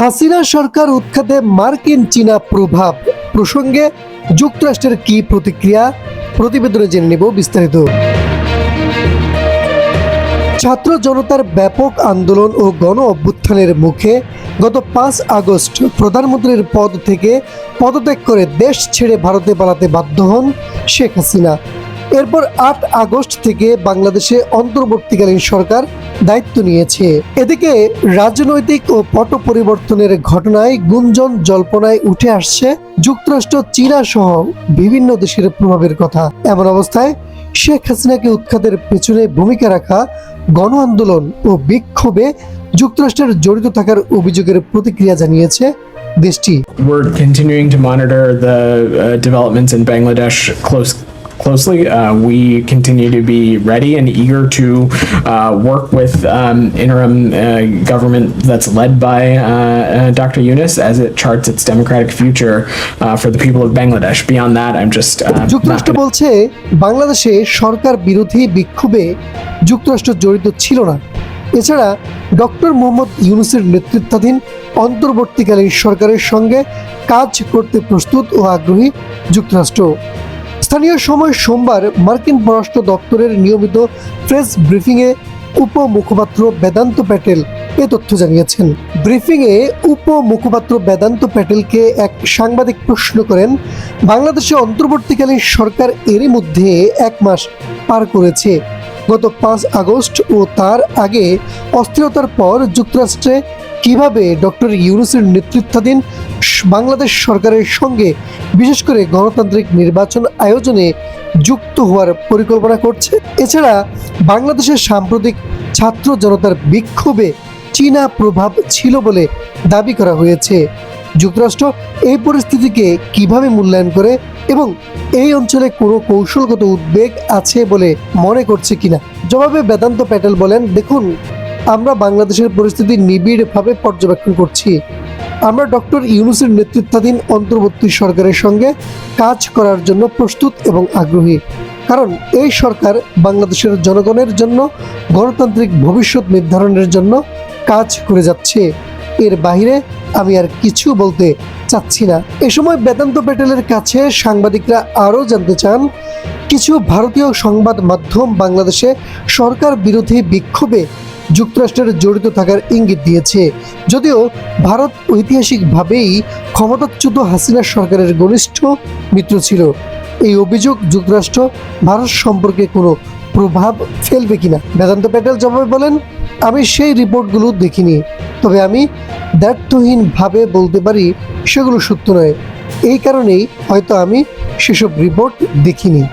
হাসিনা সরকার উৎখাতে মার্কিন চীনা প্রভাব প্রসঙ্গে যুক্তরাষ্ট্রের কি প্রতিক্রিয়া? প্রতিবেদনে জেনে নেব বিস্তারিত। ছাত্র জনতার ব্যাপক আন্দোলন ও গণ অভ্যুত্থানের মুখে গত পাঁচ আগস্ট প্রধানমন্ত্রীর পদ থেকে পদত্যাগ করে দেশ ছেড়ে ভারতে পালাতে বাধ্য হন শেখ হাসিনা। এরপর আট আগস্ট থেকে বাংলাদেশে অন্তর্বর্তীকালীন সরকার দায়িত্ব নিয়েছে। এদিকে রাজনৈতিক ও পট পরিবর্তনের ঘটনায় গুঞ্জন জল্পনায় উঠে আসছে যুক্তরাষ্ট্র চীনা সহ বিভিন্ন দেশের প্রভাবের কথা। এমন অবস্থায় শেখ হাসিনাকে উৎখাতের পেছনে ভূমিকা রাখা গণ আন্দোলন ও বিক্ষোভে যুক্তরাষ্ট্রের জড়িত থাকার অভিযোগের প্রতিক্রিয়া জানিয়েছে দেশটি। We're continuing to monitor the uh, developments in Bangladesh close closely. Uh, we continue to be ready and eager to uh, work with um, interim uh, government that's led by uh, uh, Dr. Yunus as it charts its democratic future uh, for the people of Bangladesh. Beyond that, I'm just uh, যুক্তরাষ্ট্র বলছে বাংলাদেশে সরকার বিরোধী বিক্ষোভে যুক্তরাষ্ট্র জড়িত ছিল না এছাড়া ডক্টর মোহাম্মদ ইউনুসের নেতৃত্বাধীন অন্তর্বর্তীকালীন সরকারের সঙ্গে কাজ করতে প্রস্তুত ও আগ্রহী যুক্তরাষ্ট্র স্থানীয় সময় সোমবার মার্কিন পররাষ্ট্র দপ্তরের নিয়মিত প্রেস ব্রিফিংয়ে উপ মুখপাত্র বেদান্ত প্যাটেল এ তথ্য জানিয়েছেন। ব্রিফিংয়ে উপ মুখপাত্র বেদান্ত প্যাটেলকে এক সাংবাদিক প্রশ্ন করেন, বাংলাদেশে অন্তর্বর্তীকালীন সরকার এরই মধ্যে এক মাস পার করেছে। গত পাঁচ আগস্ট ও তার আগে অস্থিরতার পর যুক্তরাষ্ট্রে কীভাবে ডক্টর ইউনুসের নেতৃত্বাধীন বাংলাদেশ সরকারের সঙ্গে, বিশেষ করে গণতান্ত্রিক নির্বাচন আয়োজনে যুক্ত হওয়ার পরিকল্পনা করছে? এছাড়া বাংলাদেশের সাম্প্রতিক ছাত্র জনতার বিক্ষোভে চীনা প্রভাব ছিল বলে দাবি করা হয়েছে। যুক্তরাষ্ট্র এই পরিস্থিতিকে কীভাবে মূল্যায়ন করে এবং এই অঞ্চলে কোনো কৌশলগত উদ্বেগ আছে বলে মনে করছে কিনা? জবাবে বেদান্ত প্যাটেল বলেন, দেখুন। আমরা বাংলাদেশের পরিস্থিতি নিবিড়ভাবে পর্যবেক্ষণ করছি। আমরা ডক্টর ইউনুসের নেতৃত্বাধীন অন্তর্বর্তী সরকারের সঙ্গে কাজ করার জন্য প্রস্তুত এবং আগ্রহী। কারণ এই সরকার বাংলাদেশের জনগণের জন্য, গণতান্ত্রিক ভবিষ্যৎ নির্ধারণের জন্য কাজ করে যাচ্ছে। এর বাইরে আমি আর কিছু বলতে চাচ্ছি না। এ সময় বেদান্ত প্যাটেলের কাছে সাংবাদিকরা আরও জানতে চান, কিছু ভারতীয় সংবাদ মাধ্যম বাংলাদেশে সরকার বিরোধী বিক্ষোভে যুক্তরাষ্ট্রের জড়িত থাকার ইঙ্গিত দিয়েছে। যদিও ভারত ঐতিহাসিকভাবেই ক্ষমতাচ্যুত হাসিনা সরকারের ঘনিষ্ঠ মিত্র ছিল। এই অভিযোগ যুক্তরাষ্ট্র ভারত সম্পর্কে কোনো প্রভাব ফেলবে কিনা? বেদান্ত প্যাটেল জবাবে বলেন, আমি সেই রিপোর্টগুলো দেখিনি। তবে আমি দ্ব্যর্থহীনভাবে বলতে পারি, সেগুলো সত্য নয়। এই কারণেই হয়তো আমি সেসব রিপোর্ট দেখিনি।